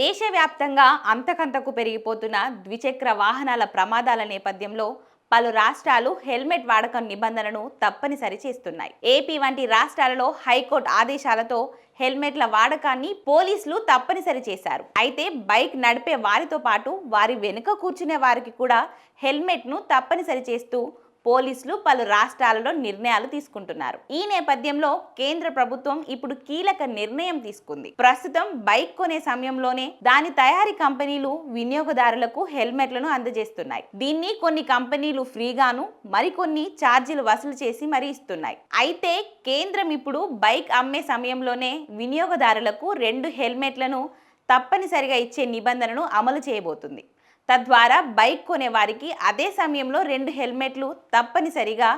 దేశవ్యాప్తంగా అంతకంతకు పెరిగిపోతున్న ద్విచక్ర వాహనాల ప్రమాదాల నేపథ్యంలో పలు రాష్ట్రాలు హెల్మెట్ వాడకం నిబంధనను తప్పనిసరి చేస్తున్నాయి. ఏపీ వంటి రాష్ట్రాలలో హైకోర్టు ఆదేశాలతో హెల్మెట్ల వాడకాన్ని పోలీసులు తప్పనిసరి చేశారు. అయితే బైక్ నడిపే వారితో పాటు వారి వెనుక కూర్చునే వారికి కూడా హెల్మెట్ను తప్పనిసరి చేస్తూ పోలీసులు పలు రాష్ట్రాలలో నిర్ణయాలు తీసుకుంటున్నారు. ఈ నేపథ్యంలో కేంద్ర ప్రభుత్వం ఇప్పుడు కీలక నిర్ణయం తీసుకుంది. ప్రస్తుతం బైక్ కొనే సమయంలోనే దాని తయారీ కంపెనీలు వినియోగదారులకు హెల్మెట్లను అందజేస్తున్నాయి. దీన్ని కొన్ని కంపెనీలు ఫ్రీగాను మరికొన్ని ఛార్జీలు వసూలు చేసి మరీ ఇస్తున్నాయి. అయితే కేంద్రం ఇప్పుడు బైక్ అమ్మే సమయంలోనే వినియోగదారులకు రెండు హెల్మెట్లను తప్పనిసరిగా ఇచ్చే నిబంధనను అమలు చేయబోతుంది. తద్వారా బైక్ కొనేవారికి అదే సమయంలో రెండు హెల్మెట్లు తప్పనిసరిగా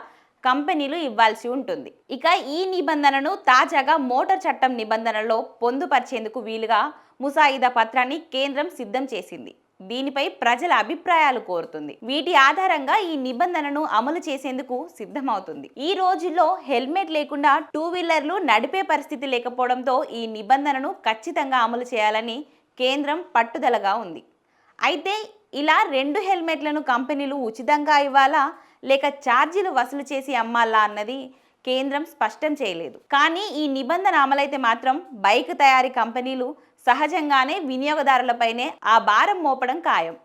కంపెనీలు ఇవ్వాల్సి ఉంటుంది. ఇక ఈ నిబంధనను తాజాగా మోటార్ చట్టం నిబంధనలో పొందుపరిచేందుకు వీలుగా ముసాయిదా పత్రాన్ని కేంద్రం సిద్ధం చేసింది. దీనిపై ప్రజల అభిప్రాయాలు కోరుతుంది. వీటి ఆధారంగా ఈ నిబంధనను అమలు చేసేందుకు సిద్ధమవుతుంది. ఈ రోజుల్లో హెల్మెట్ లేకుండా టూ వీలర్లు నడిపే పరిస్థితి లేకపోవడంతో ఈ నిబంధనను ఖచ్చితంగా అమలు చేయాలని కేంద్రం పట్టుదలగా ఉంది. అయితే ఇలా రెండు హెల్మెట్లను కంపెనీలు ఉచితంగా ఇవ్వాలా? లేక ఛార్జీలు వసూలు చేసి అమ్మాలా అన్నది కేంద్రం స్పష్టం చేయలేదు. కానీ ఈ నిబంధన అమలైతే మాత్రం బైక్ తయారీ కంపెనీలు సహజంగానే వినియోగదారులపైనే ఆ భారం మోపడం ఖాయం.